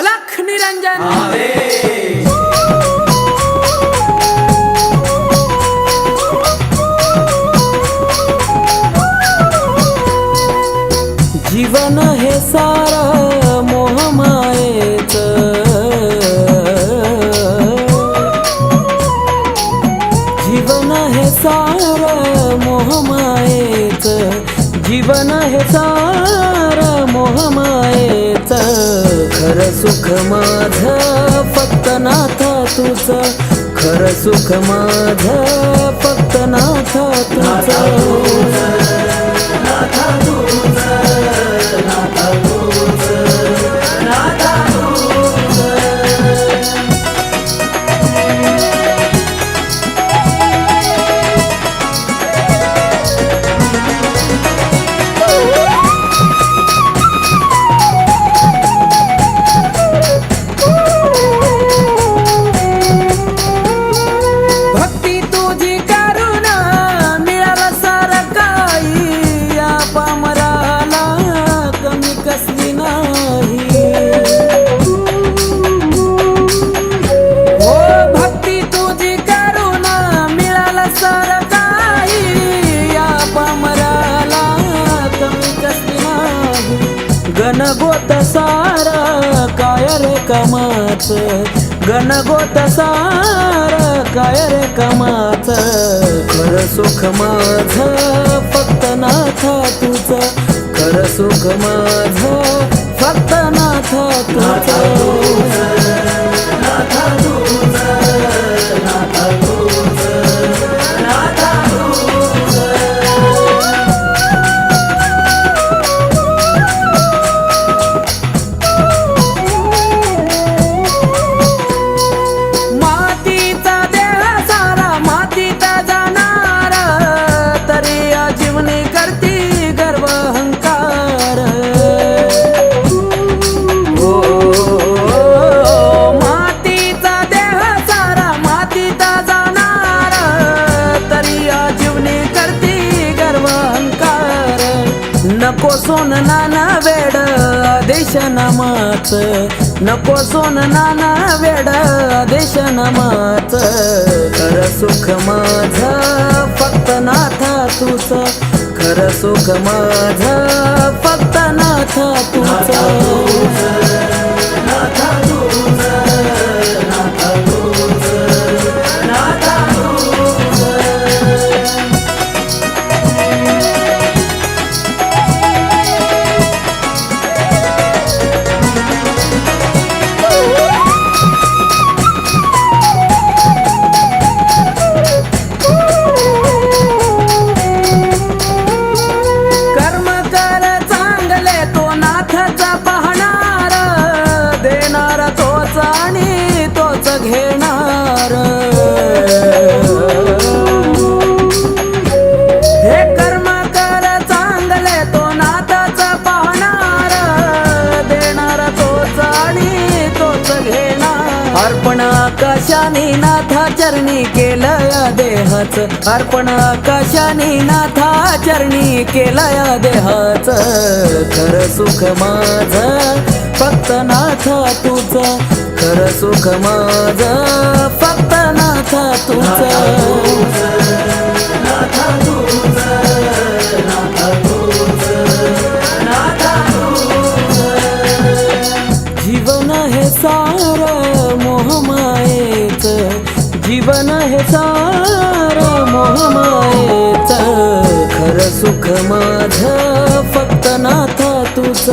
अलख निरंजन जीवन हे सार मोहमायेच जीवन हे सार मोहमायेच जीवन हे सार मोहमायेच खर सुख माझ फक्त नाथा तुझ. खर सुख माझ फक्त नाथा तुझ. भक्ती गणगोत सार काय रे कमाच? गणगोत सार काय रे कमाच? खर सुख माझ फक्त नाथा तुझ. खर सुख माझ नको सोन नाना वेड देश नामाच. नको सोन नाना वेड देश नामाच. खर सुख माझ फक्त नाथा तुझ. खर सुख माझ फक्त नाथ तुझ. तू आकाशाने नाथा चरणी केलया देहाच. अर्पण आकाशाने नाथा चरणी केलया देहाच. खर सुख माझ फक्त नाथा तुझ. खर सुख माझ फक्त नाथ तुझ. जीवन जीवन हे सार मोहमायेच. खर सुख माझ फक्त नाथ तुझ.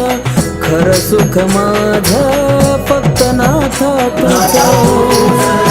खर सुख माझ फक्त नाथ तुझ.